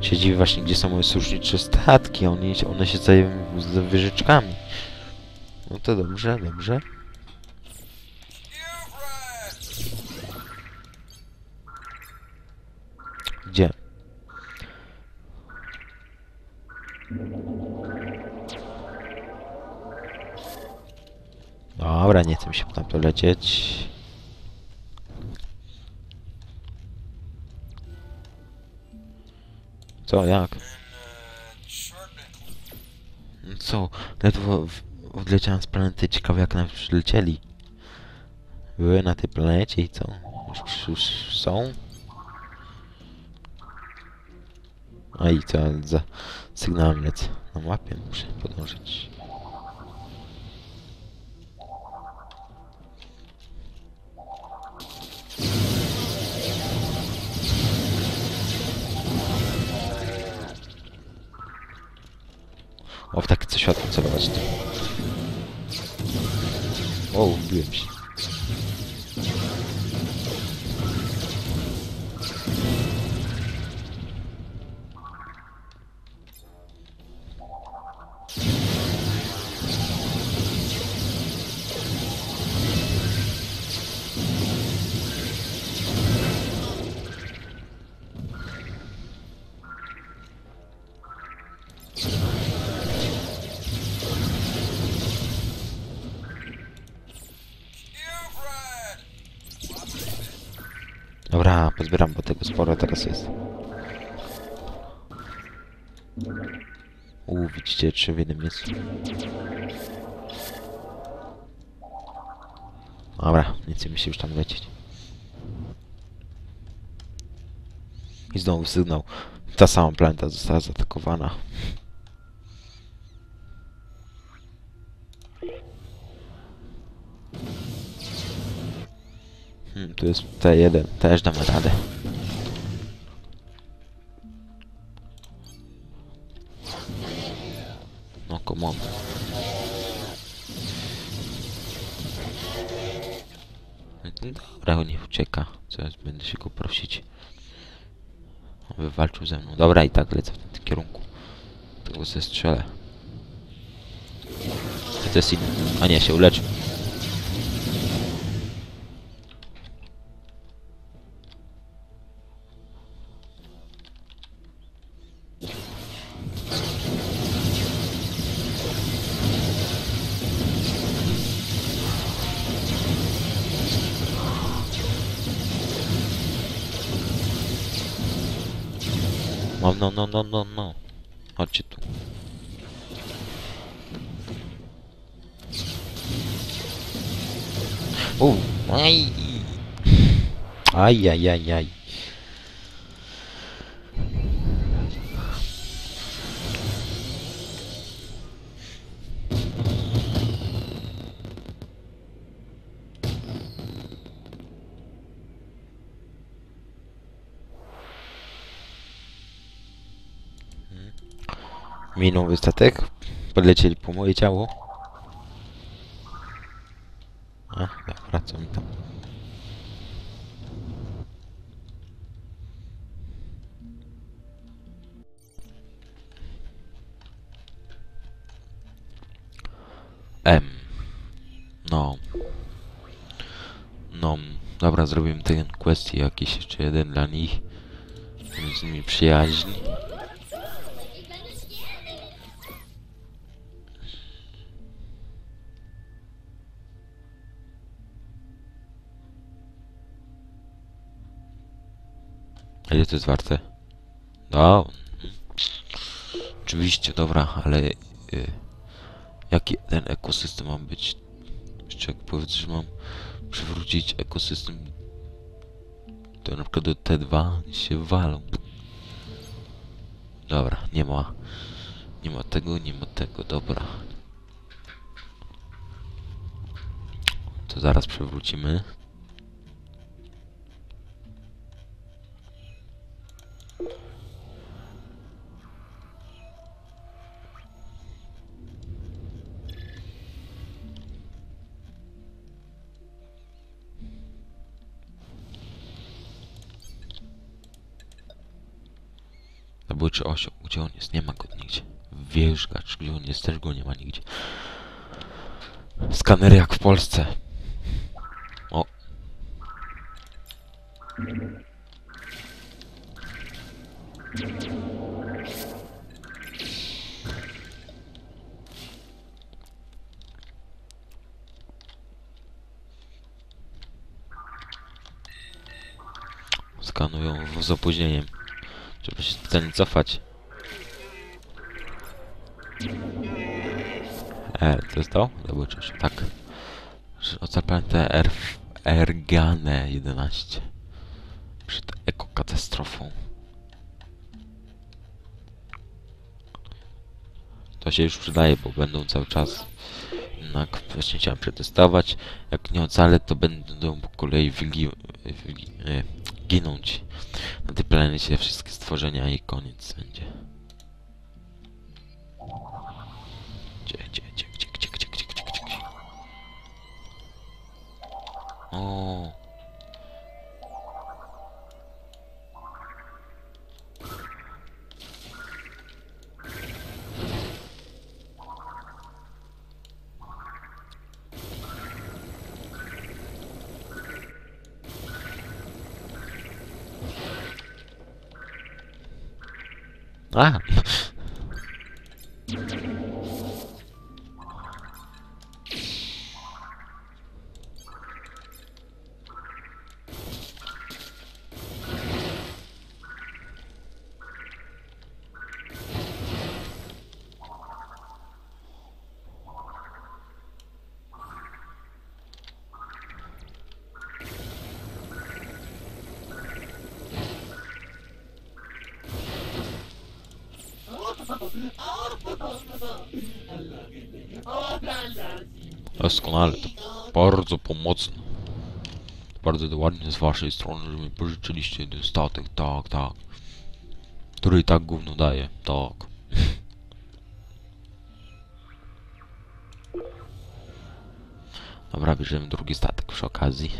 się dziwi właśnie, gdzie są moje sojusznicze statki. One, one się zajmują z wieżyczkami. No to dobrze, dobrze. Gdzie? Dobra, nie chcę się tam to lecieć. Co, jak? No Co? Ledwo odleciałem z planety, ciekawe jak nam przylecieli. Były na tej planecie i co? Już, już są? A i co za sygnałem lecę na mapie, muszę podążyć. O, w takie coś światło celować. O, wbiłem się. Dobra, pozbieram, bo tego sporo teraz jest. Uuu, widzicie, trzy w jednym miejscu. Dobra, nie chce mi się już tam lecieć. I znowu sygnał. Ta sama planeta została zaatakowana. Hmm, tu jest T1, też damy radę. No, come on. Dobra, niech ucieka. Zaraz będę się go prosić. Aby walczył ze mną. Dobra, i tak lecę w tym kierunku. Tego zestrzelę. To jest inny. A nie, się uleczył. Mam no, no, no, no, no. Chodźcie tu. U, aj. Aj, aj, aj, aj. Minął wystatek. Podlecieli po moje ciało. A, dobra, co mi tam? M. No. No. Dobra, zrobimy ten quest jakiś jeszcze jeden dla nich. Z nimi przyjaźń. A ile to jest warte? No. Oczywiście, dobra, ale y, jaki ten ekosystem ma być? Jeszcze jak powiedz, że mam przywrócić ekosystem to na przykład do T2 się walą. Dobra, nie ma nie ma tego, nie ma tego, dobra. To zaraz przewrócimy. Zabójczy osioł. Gdzie on jest? Nie ma go nigdzie. Wierzgacz. Gdzie on jest? Też go nie ma nigdzie. Skaner jak w Polsce. O. Skanują z opóźnieniem. Żeby się specjalnie cofać. R, to jest to? Zabójczy osioł. Tak. Ocal planetę R... Ergane 11. Przed ekokatastrofą. To się już przydaje, bo będą cały czas. Jednak właśnie chciałem przetestować. Jak nie ocalę, to będą po kolei wygi... wygi... ginąć na tej planecie wszystkie stworzenia i koniec będzie. 啊 Doskonale, to bardzo pomocne. Bardzo ładnie z waszej strony, że mi pożyczyliście ten statek, tak, tak. Który i tak gówno daje, tak. Dobra, bierzemy drugi statek przy okazji.